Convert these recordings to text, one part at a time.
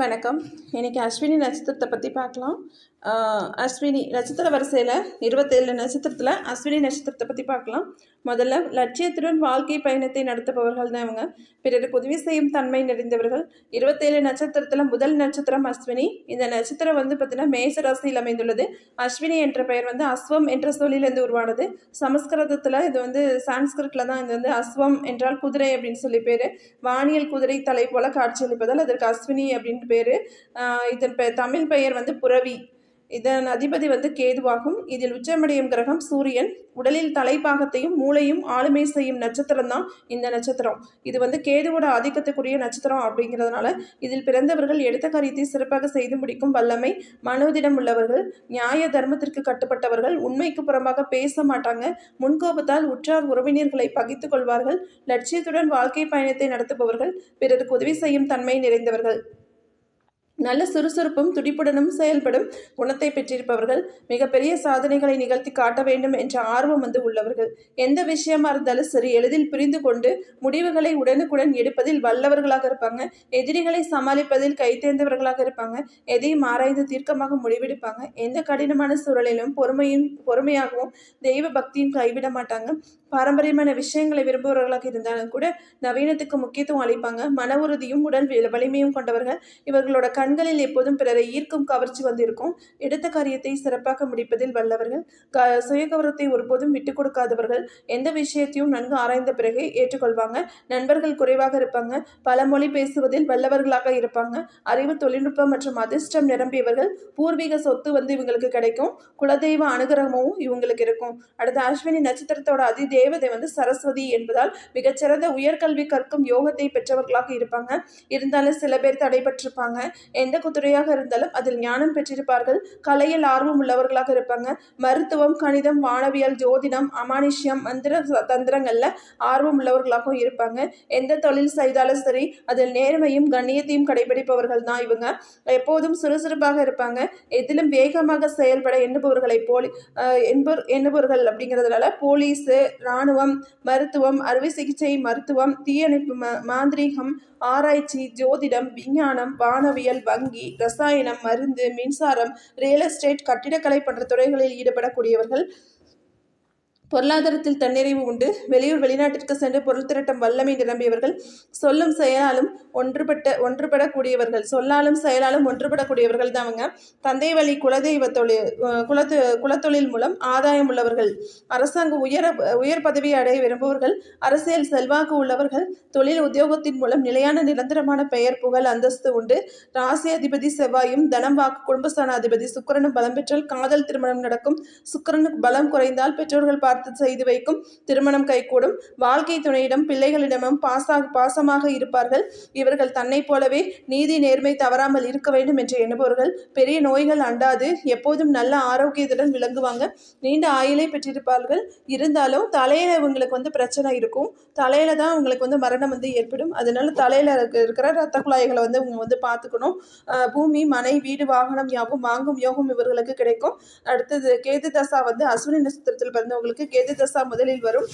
வணக்கம். இன்னைக்கு அஸ்வினி நட்சத்திரத்தை பற்றி பார்க்கலாம். அஸ்வினி நட்சத்திர வரிசையில் இருபத்தேழு நட்சத்திரத்தில் அஸ்வினி நட்சத்திரத்தை பற்றி பார்க்கலாம். முதல்ல லட்சியத்துடன் வாழ்க்கை பயணத்தை நடத்துபவர்கள் தான் இவங்க. பிறருக்கு உதவி செய்யும் தன்மை நிறைந்தவர்கள். இருபத்தேழு நட்சத்திரத்தில் முதல் நட்சத்திரம் அஸ்வினி. இந்த நட்சத்திரம் வந்து பார்த்தீங்கன்னா மேச ராசியில் அமைந்துள்ளது. அஸ்வினி என்ற பெயர் வந்து அஸ்வம் என்ற சொல்லிலிருந்து உருவானது. சமஸ்கிருதத்தில் இது வந்து சான்ஸ்கிரிட்டில் தான் இது வந்து அஸ்வம் என்றால் குதிரை அப்படின்னு சொல்லி பேர். வானியல் குதிரை தலை போல காட்சியளிப்பதால் அதற்கு அஸ்வினி அப்படின்னு பேர். இதன் பெ தமிழ் பெயர் வந்து புரவி. இதன் அதிபதி வந்து கேதுவாகும். இதில் உச்சமடையும் கிரகம் சூரியன். உடலில் தலைப்பாகத்தையும் மூளையும் ஆளுமை செய்யும் நட்சத்திரம் தான் இந்த நட்சத்திரம். இது வந்து கேதுவோட ஆதிக்கத்துக்குரிய நட்சத்திரம் அப்படிங்கிறதுனால இதில் பிறந்தவர்கள் எடுத்த காரியத்தை சிறப்பாக செய்து முடிக்கும் வல்லமை மனோதிடம் உள்ளவர்கள் நியாய தர்மத்திற்கு கட்டுப்பட்டவர்கள் உண்மைக்கு புறம்பாக பேச மாட்டாங்க முன்கோபத்தால் உற்றார் உறவினர்களை பகித்துக் கொள்வார்கள் லட்சியத்துடன் வாழ்க்கை பயணத்தை நடத்துபவர்கள் பிறருக்கு உதவி செய்யும் தன்மை நிறைந்தவர்கள். நல்ல சுறுசுறுப்பும் துடிப்புடனும் செயல்படும் குணத்தை பெற்றிருப்பவர்கள் மிகப்பெரிய சாதனைகளை நிகழ்த்தி காட்ட வேண்டும் என்ற ஆர்வம் வந்து உள்ளவர்கள். எந்த விஷயமா இருந்தாலும் சரி எளிதில் புரிந்து கொண்டு முடிவுகளை உடனுக்குடன் எடுப்பதில் வல்லவர்களாக இருப்பாங்க. எதிரிகளை சமாளிப்பதில் கைத்தேர்ந்தவர்களாக இருப்பாங்க. எதையும் ஆராய்ந்து தீர்க்கமாக முடிவெடுப்பாங்க. எந்த கடினமான சூழலிலும் பொறுமையும் பொறுமையாகவும் தெய்வ பக்தியும் கைவிட மாட்டாங்க. பாரம்பரியமான விஷயங்களை விரும்புபவர்களாக இருந்தாலும் கூட நவீனத்துக்கு முக்கியத்துவம் அளிப்பாங்க. மன உறுதியும் உடல் வலிமையும் கொண்டவர்கள். இவர்களோட கண்களில் எப்போதும் பிறரை ஈர்க்கும் கவர்ச்சி வந்திருக்கும். எடுத்த காரியத்தை சிறப்பாக முடிப்பதில் வல்லவர்கள். க சுயகௌரவத்தை ஒருபோதும் விட்டு கொடுக்காதவர்கள். எந்த விஷயத்தையும் நன்கு ஆராய்ந்த பிறகு ஏற்றுக்கொள்வாங்க. நண்பர்கள் குறைவாக இருப்பாங்க. பல மொழி பேசுவதில் வல்லவர்களாக இருப்பாங்க. அறிவு தொழில்நுட்பம் மற்றும் அதிர்ஷ்டம் நிரம்பியவர்கள். பூர்வீக சொத்து வந்து இவங்களுக்கு கிடைக்கும். குலதெய்வ அனுகிரகமும் இவங்களுக்கு இருக்கும். அடுத்து அஸ்வினி நட்சத்திரத்தோட அதி தேவதை வந்து சரஸ்வதி என்பதால் மிகச்சிறந்த உயர்கல்வி கற்கும் யோகத்தை பெற்றவர்களாக இருப்பாங்க. இருந்தாலும் சில பேர் தடைபட்டிருப்பாங்க. எந்த குத்துறையாக இருந்தாலும் அதில் ஞானம் பெற்றிருப்பார்கள். கலையில் ஆர்வம் உள்ளவர்களாக இருப்பாங்க. மருத்துவம் கணிதம் வானவியல் ஜோதிடம் அமானுஷ்யம் மந்திர தந்திரங்களில் ஆர்வம் உள்ளவர்களாகவும் இருப்பாங்க. எந்த தொழில் செய்தாலும் சரி அதில் நேர்மையும் கண்ணியத்தையும் கடைபிடிப்பவர்கள் தான் இவங்க. எப்போதும் சுறுசுறுப்பாக இருப்பாங்க. எதிலும் வேகமாக செயல்பட எண்ணுபவர்களை போலி என்பவர் எண்ணுபவர்கள் அப்படிங்கிறதுனால போலீஸு இராணுவம் மருத்துவம் அறுவை சிகிச்சை மருத்துவம் தீயணைப்பு ம மாந்திரீகம் ஆராய்ச்சி ஜோதிடம் விஞ்ஞானம் வானவியல் வங்கி ரசாயனம் மருந்து மின்சாரம் ரியல் எஸ்டேட் கட்டிடக்கலை போன்ற துறைகளில் ஈடுபடக்கூடியவர்கள் பொருளாதாரத்தில் தன்னிறைவு உண்டு. வெளியூர் வெளிநாட்டிற்கு சென்று பொருள் திரட்டும் வல்லமை நிரம்பியவர்கள் சொல்லும் செயலாலும் ஒன்றுபட்ட ஒன்றுபடக்கூடியவர்கள். சொல்லாலும் செயலாலும் ஒன்றுபடக்கூடியவர்கள் தான் அவங்க. தந்தை வழி குலதெய்வ தொழில் குலத்து குலத்தொழில் மூலம் ஆதாயம் உள்ளவர்கள். அரசாங்க உயர உயர் பதவி அடைய விரும்புவர்கள் அரசியல் செல்வாக்கு உள்ளவர்கள் தொழில் உத்தியோகத்தின் மூலம் நிலையான நிரந்தரமான பெயர் புகழ் அந்தஸ்து உண்டு. ராசி அதிபதி செவ்வாயும் தனம் வாக்கு குடும்பஸ்தான அதிபதி சுக்கிரனும் பலம் பெற்றால் காதல் திருமணம் நடக்கும். சுக்கிரனுக்கு பலம் குறைந்தால் பெற்றோர்கள் பார்த்து செய்து வைக்கும் திருமணம் கைகூடும். வாழ்க்கை துணையிடம் பிள்ளைகளிடமும் பாசா பாசமாக இருப்பார்கள். இவர்கள் தன்னைப் போலவே நீதி நேர்மை தவறாமல் இருக்க வேண்டும் என்று எண்ணுபவர்கள் பெரிய நோய்கள் அண்டாது. எப்போதும் நல்ல ஆரோக்கியத்துடன் விளங்குவாங்க. நீண்ட ஆயுளை பெற்றிருப்பார்கள். இருந்தாலும் தலையில இவங்களுக்கு வந்து பிரச்சனை இருக்கும். தலையில தான் உங்களுக்கு வந்து மரணம் வந்து ஏற்படும். அதனால தலையில இருக்க- இருக்கிற ரத்த குழாய்களை வந்து இவங்க வந்து பார்த்துக்கணும். பூமி மனை வீடு வாகனம் யாவும் வாங்கும் யோகம் இவர்களுக்கு கிடைக்கும். அடுத்தது கேது தசா வந்து அஸ்வினி நட்சத்திரத்தில் பிறந்தவங்களுக்கு கேது தசா முதலில் வரும்.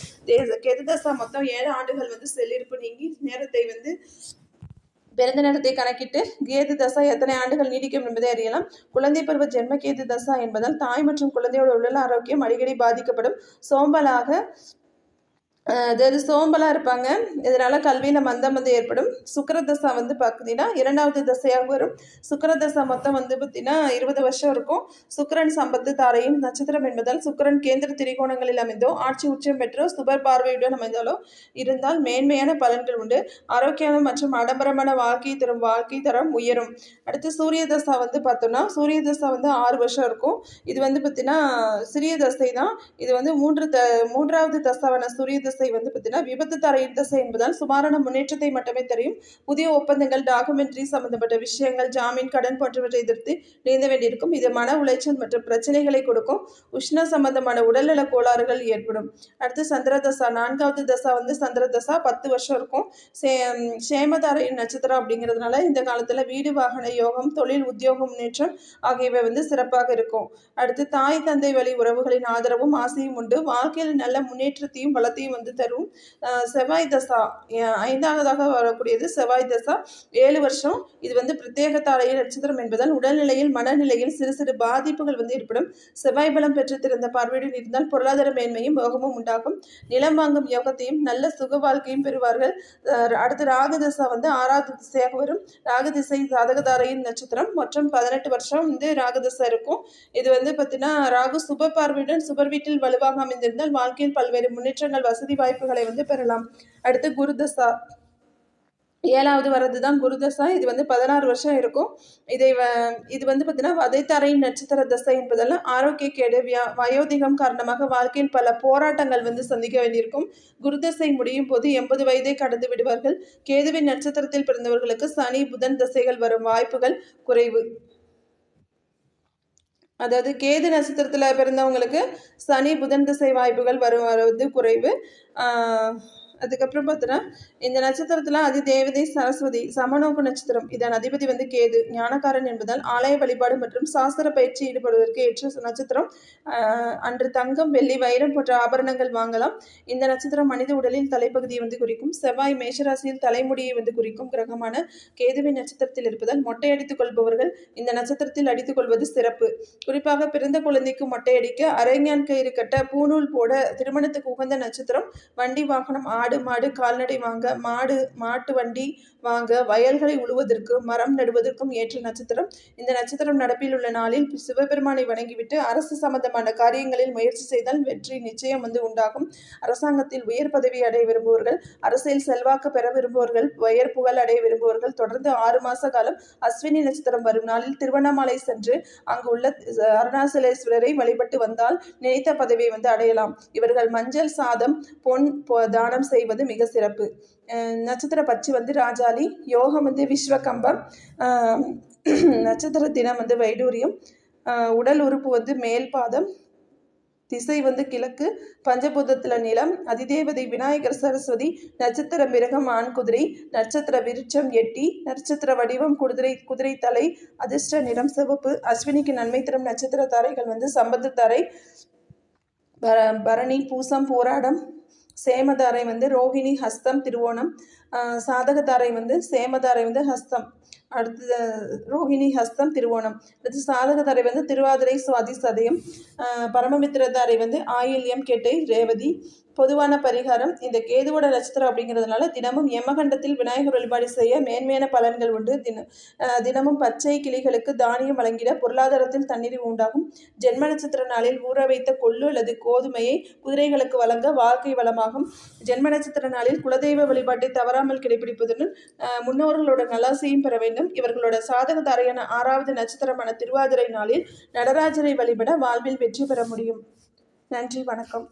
கேது தசா மொத்தம் ஏழு ஆண்டுகள் வந்து செல்லிருப்பு நீங்கி நேரத்தை வந்து பிறந்த நேரத்தை கணக்கிட்டு கேது தசா எத்தனை ஆண்டுகள் நீடிக்கும் என்பதை அறியலாம். குழந்தை பருவ ஜென்ம கேது தசா என்பதால் தாய் மற்றும் குழந்தையோட உடல் ஆரோக்கியம் அடிக்கடி பாதிக்கப்படும். சோம்பலாக அதாவது சோம்பலாக இருப்பாங்க. இதனால் கல்வியில் மந்தம் வந்து ஏற்படும். சுக்கரதசா வந்து பார்த்தீங்கன்னா இரண்டாவது தசையாக வரும். சுக்கரதசா மொத்தம் வந்து பார்த்தீங்கன்னா இருபது வருஷம் இருக்கும். சுக்கிரன் சம்பத்து தாரையும் நட்சத்திரம் என்பதால் சுக்கிரன் கேந்திர திரிகோணங்களில் அமைந்தோ ஆட்சி உச்சம் பெற்றோ சுபர் பார்வையுடன் அமைந்தாலோ இருந்தால் மேன்மையான பலன்கள் உண்டு. ஆரோக்கியமான மற்றும் ஆடம்பரமான வாழ்க்கை தரும் வாழ்க்கை தரம் உயரும். அடுத்து சூரிய தசா வந்து பார்த்தோம்னா சூரிய தசா வந்து ஆறு வருஷம் இருக்கும். இது வந்து பார்த்தீங்கன்னா சிறிய தசை தான். இது வந்து மூன்று த மூன்றாவது தசாவான சூரிய தசை வந்து பார்த்தீங்கன்னா விபத்து தரையின் தசை என்பதால் சுமாரான முன்னேற்றத்தை மட்டுமே தெரியும். புதிய ஒப்பந்தங்கள் டாக்குமெண்ட்ரி சம்பந்தப்பட்ட விஷயங்கள் ஜாமீன் கடன் போன்றவற்றை எதிர்த்து நீந்த வேண்டியிருக்கும். இது மன உளைச்சல் மற்றும் பிரச்சனைகளை கொடுக்கும். உஷ்ண சம்பந்தமான உடல்நல கோளாறுகள் ஏற்படும். அடுத்து சந்திர தசா நான்காவது தசா வந்து சந்திர தசா பத்து வருஷம் இருக்கும். சே சேமதாரையின் நட்சத்திரம் அப்படிங்கிறதுனால இந்த காலத்தில் வீடு வாகன யோகம் தொழில் உத்தியோகம் முன்னேற்றம் ஆகியவை வந்து சிறப்பாக இருக்கும். அடுத்து தாய் தந்தை வழி உறவுகளின் ஆதரவும் ஆசையும் உண்டு. வாழ்க்கையில் நல்ல முன்னேற்றத்தையும் வளத்தையும் வந்து வந்து தரும். செவ்வாய் தசா ஐந்தாவதாக வரக்கூடியது செவ்வாய் தசா. ஏழு வருஷம். இது வந்து பிரத்யேக தாரைய நட்சத்திரம் என்பதால் உடல்நிலையில் மனநிலையில் சிறு சிறு பாதிப்புகள் வந்து ஏற்படும். செவ்வாய் பலம் பெற்று திறந்த பார்வையுடன் இருந்தால் பொருளாதார மேன்மையும் யோகமும் உண்டாகும். நிலம் வாங்கும் யோகத்தையும் நல்ல சுக வாழ்க்கையும் பெறுவார்கள். அடுத்து ராகு தசா வந்து ஆறாவது திசையாக வரும். ராகு திசை சாதகதாரையின் நட்சத்திரம். மற்றும் பதினெட்டு வருஷம் வந்து ராகதசை இருக்கும். இது வந்து பார்த்தீங்கன்னா ராகு சுப பார்வையுடன் சுபர் வீட்டில் வலுவாக அமைந்திருந்தால் வாழ்க்கையில் பல்வேறு முன்னேற்றங்கள் வசதி வாய்ப்புகளை வந்து பெறலாம். அடுத்து குருதசா. ஏழாவது வர்றது தான் குருதசா. இது வந்து பதினாறு வருஷம் இருக்கும். இதை வ இது வந்து பார்த்தீங்கன்னா வதைத்தரை நட்சத்திர தசை என்பதெல்லாம் ஆரோக்கிய கேடு வியா வயோதிகம் காரணமாக வாழ்க்கையில் பல போராட்டங்கள் வந்து சந்திக்க வேண்டியிருக்கும். குருதசை முடியும் போது எண்பது வயதை கடந்து விடுவார்கள். கேதுவின் நட்சத்திரத்தில் பிறந்தவர்களுக்கு சனி புதன் தசைகள் வரும் வாய்ப்புகள் குறைவு. அதாவது கேது நட்சத்திரத்தில் பிறந்தவங்களுக்கு சனி புதன் திசை வாய்ப்புகள் வரும் வருவது குறைவு. அதுக்கப்புறம் பார்த்தோன்னா இந்த நட்சத்திரத்தில் அதி தேவதை சரஸ்வதி சமநோக்கு நட்சத்திரம். இதன் அதிபதி வந்து கேது ஞானக்காரன் என்பதால் ஆலய வழிபாடு மற்றும் சாஸ்திர பயிற்சி ஈடுபடுவதற்கு ஏற்ற நட்சத்திரம். அன்று தங்கம் வெள்ளி வைரம் போன்ற ஆபரணங்கள் வாங்கலாம். இந்த நட்சத்திரம் மனித உடலில் தலைப்பகுதியை வந்து குறிக்கும் செவ்வாய் மேஷராசியில் தலைமுடியை வந்து குறிக்கும் கிரகமான கேதுவின் நட்சத்திரத்தில் இருப்பதால் மொட்டை அடித்துக் கொள்பவர்கள் இந்த நட்சத்திரத்தில் அடித்துக் கொள்வது சிறப்பு. குறிப்பாக பிறந்த குழந்தைக்கு மொட்டையடிக்க அரைஞான் கயிறு கட்ட பூநூல் போட திருமணத்துக்கு உகந்த நட்சத்திரம் வண்டி வாகனம் ஆடு மாடு கால்நடை வாங்க மாடு மாட்டு வண்டி வாங்க வயல்களை உழுவதற்கு மரம் நடுவதற்கும் ஏற்ற நட்சத்திரம். இந்த நட்சத்திரம் நடப்பில் உள்ள நாளில் சிவபெருமானை வணங்கிவிட்டு அரசு சம்பந்தமான காரியங்களில் முயற்சி செய்தால் வெற்றி நிச்சயம் வந்து உண்டாகும். அரசாங்கத்தில் உயர் பதவி அடைய விரும்புவர்கள் அரசியல் செல்வாக்கு பெற விரும்புவர்கள் உயர் புகழ் அடைய விரும்புவர்கள் தொடர்ந்து ஆறு மாச காலம் அஸ்வினி நட்சத்திரம் வரும் நாளில் திருவண்ணாமலை சென்று அங்கு உள்ள அருணாசலேஸ்வரரை வழிபட்டு வந்தால் நினைத்த பதவியை வந்து அடையலாம். இவர்கள் மஞ்சள் சாதம் பொன் தானம் செய்வது மிக சிறப்பு. நட்சத்திர பச்சு வந்து ராஜாளி யோகம் வந்து விஸ்வகம்பம் நட்சத்திர தினம் வந்து வைடூரியம் உடல் உறுப்பு வந்து மேல் பாதம் திசை வந்து கிழக்கு பஞ்சபூதத்துல நிலம் அதிதேவதை விநாயகர் சரஸ்வதி நட்சத்திர மிருகம் ஆண் குதிரை நட்சத்திர விருட்சம் எட்டி நட்சத்திர வடிவம் குதிரை குதிரை தலை அதிர்ஷ்ட நிறம் சிவப்பு அஸ்வினிக்கு நன்மை தரும் நட்சத்திர தாரைகள் வந்து சம்பத்து தாரை பரணி பூசம் போராடம் சேமதாரை வந்து ரோஹிணி ஹஸ்தம் திருவோணம். சாதகதாரை வந்து சேமதாரை வந்து ஹஸ்தம். அடுத்தது ரோஹிணி ஹஸ்தம் திருவோணம். அடுத்து சாதகதாரை வந்து திருவாதிரை சுவாதி சதயம். பரமமித்திரதாரை வந்து ஆயில்யம் கெட்டை ரேவதி. பொதுவான பரிகாரம் இந்த கேதுவோட நட்சத்திரம் அப்படிங்கிறதுனால தினமும் யமகண்டத்தில் விநாயகர் வழிபாடு செய்ய மேன்மையான பலன்கள் உண்டு. தின தினமும் பச்சை கிளிகளுக்கு தானியம் வழங்கிட பொருளாதாரத்தில் தண்ணீர் உண்டாகும். ஜென்ம நட்சத்திர நாளில் ஊற வைத்த கொள்ளு அல்லது கோதுமையை குதிரைகளுக்கு வழங்க வாழ்க்கை வளமாகும். ஜென்ம நட்சத்திர நாளில் குலதெய்வ வழிபாட்டை தவறாமல் கடைபிடிப்பதுடன் முன்னோர்களோட நலாசையும் பெற வேண்டும். இவர்களோட சாதக தாரையான ஆறாவது நட்சத்திரமான திருவாதிரை நாளில் நடராஜரை வழிபட வாழ்வில் வெற்றி பெற முடியும். நன்றி வணக்கம்.